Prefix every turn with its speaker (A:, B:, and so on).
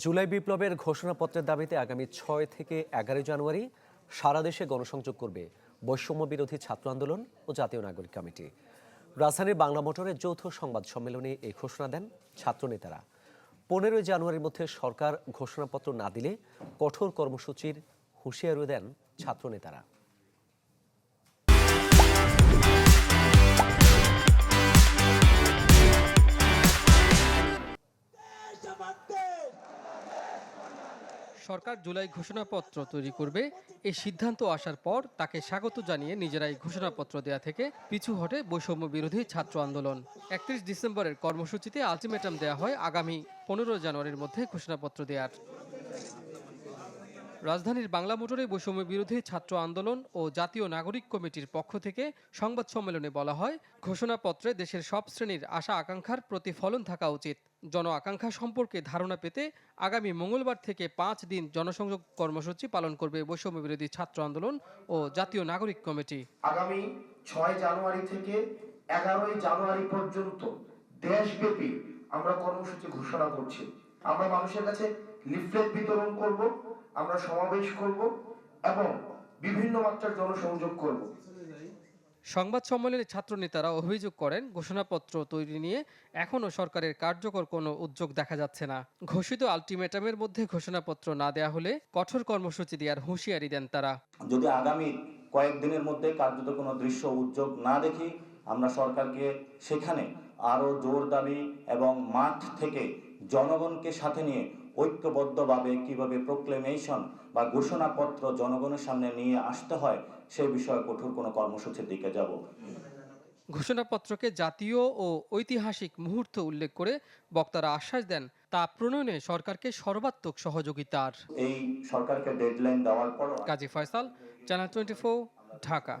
A: জুলাই বিপ্লবের ঘোষণাপত্রের দাবিতে আগামী ছয় থেকে এগারো জানুয়ারি সারা দেশে গণসংযোগ করবে বৈষম্য বিরোধী ছাত্র আন্দোলন ও জাতীয় নাগরিক কমিটি। রাজধানীর বাংলা মোটরের যৌথ সংবাদ সম্মেলনে এই ঘোষণা দেন ছাত্রনেতারা। পনেরোই জানুয়ারির মধ্যে সরকার ঘোষণাপত্র না দিলে কঠোর কর্মসূচির হুঁশিয়ারি দেন ছাত্রনেতারা।
B: সরকার জুলাই ঘোষণাপত্র তৈরি করবে। এই সিদ্ধান্ত আসার পর তাকে স্বাগত জানিয়ে নিজেরাই ঘোষণাপত্র দেয়া থেকে পিছু হটে বৈষম্য বিরোধী ছাত্র আন্দোলন। একত্রিশ ডিসেম্বরের কর্মসূচিতে আলটিমেটাম দেওয়া হয় আগামী পনেরো জানুয়ারির মধ্যে ঘোষণাপত্র দেওয়ার রাজধানীর বাংলা মোটরে বৈষম্য বিরোধী ছাত্র আন্দোলন ও জাতীয় নাগরিক কমিটির পক্ষ থেকে সংবাদ সম্মেলনে বলা হয়, ঘোষণাপত্রে দেশের সব শ্রেণির আশা আকাঙ্ক্ষার প্রতিফলন থাকা উচিত। জন আকাঙ্ক্ষা সম্পর্কে ধারণা পেতে আগামী মঙ্গলবার থেকে পাঁচ দিন জনসংযোগ কর্মসূচি পালন করবে বৈষম্য বিরোধী ছাত্র আন্দোলন ও জাতীয় নাগরিক কমিটি।
C: আগামী ছয় জানুয়ারি থেকে এগারোই জানুয়ারি পর্যন্ত দেশব্যাপী আমরা কর্মসূচি ঘোষণা করছি। আমরা মানুষের কাছে লিফলেট বিতরণ করব আমরা সমাবেশ করব এবং বিভিন্ন মাত্রার জনসংযোগ করব।
B: সংবাদ সম্মেলনে ছাত্রনেতারা অভিযোগ করেন ঘোষণাপত্র তৈরি নিয়ে এখনও সরকারের কার্যকর কোনো উদ্যোগ দেখা যাচ্ছে না। ঘোষিত আলটিমেটামের মধ্যে ঘোষণাপত্র না দেয়া হলে কঠোর কর্মসূচি দেওয়ার হুঁশিয়ারি দেন তারা।
D: যদি আগামী কয়েকদিনের মধ্যে কার্যত কোনো দৃশ্য উদ্যোগ না দেখি আমরা সরকারকে সেখানে আরও জোর দাবি এবং মাঠ থেকে জনগণকে সাথে নিয়ে ঐক্যবদ্ধভাবে কীভাবে প্রোক্লেমেশন বা ঘোষণাপত্র জনগণের সামনে নিয়ে আসতে হয় সে বিষয়ে কঠোর কোনো কর্মসূচির দিকে যাব।
B: ঘোষণাপত্রকে জাতীয় ও ঐতিহাসিক মুহূর্ত উল্লেখ করে বক্তারা আশ্বাস দেন তা প্রণয়নে সরকারকে সর্বাত্মক সহযোগিতার।
D: এই সরকারকে ডেডলাইন দেওয়ার পর
B: কাজী ফয়সাল চ্যানেল টোয়েন্টি ঢাকা।